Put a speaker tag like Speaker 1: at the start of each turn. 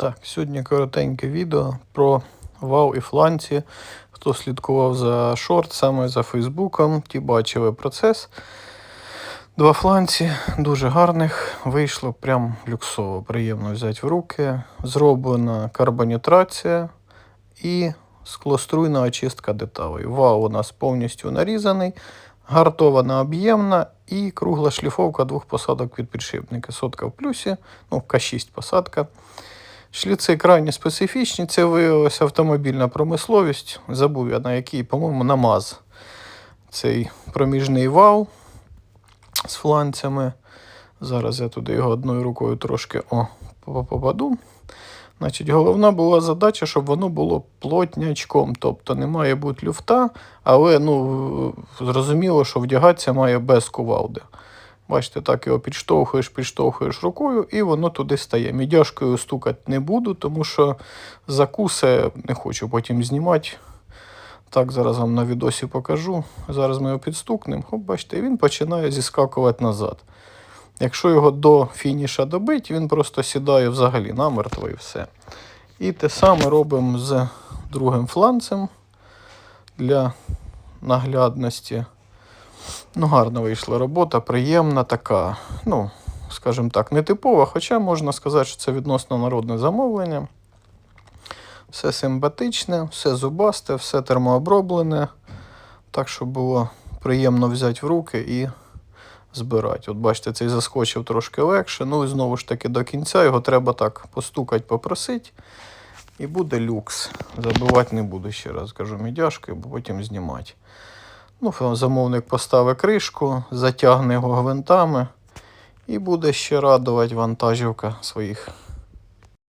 Speaker 1: Так, сьогодні коротеньке відео про вау і фланці. Хто слідкував за шорт, саме за Фейсбуком, ті бачили процес. Два фланці дуже гарних. Вийшло прям люксово, приємно взяти в руки. Зроблена карбонітрація і склоструйна очистка деталей. Вау у нас повністю нарізаний, гартована об'ємна і кругла шліфовка двох посадок від підшипника. Сотка в плюсі, ну К6 посадка. Шліци крайні специфічні. Це виявилася автомобільна промисловість. Забув я на який, по-моєму, на МАЗ. Цей проміжний вал з фланцями. Зараз я туди його одною рукою трошки о, попаду. Значить, головна була задача, щоб воно було плотнячком. Тобто не має бути люфта, але ну, зрозуміло, що вдягатися має без кувалди. Бачите, так його підштовхуєш, підштовхуєш рукою, і воно туди стає. Мідяшкою стукати не буду, тому що закуси не хочу потім знімати. Так, зараз вам на відосі покажу. Зараз ми його підстукнемо. Хоп, бачите, він починає зіскакувати назад. Якщо його до фініша добить, він просто сідає взагалі намертво і все. І те саме робимо з другим фланцем для наглядності. Ну, гарно вийшла робота, приємна така, ну, скажімо так, не типова, хоча можна сказати, що це відносно народне замовлення. Все симпатичне, все зубасте, все термооброблене. Так, щоб було приємно взяти в руки і збирати. От бачите, цей заскочив трошки легше. Ну і знову ж таки до кінця його треба так постукати, попросити. І буде люкс. Забивати не буду ще раз кажу мідяшкою, бо потім знімати. Ну, замовник поставить кришку, затягне його гвинтами і буде ще радувати вантажівка своїх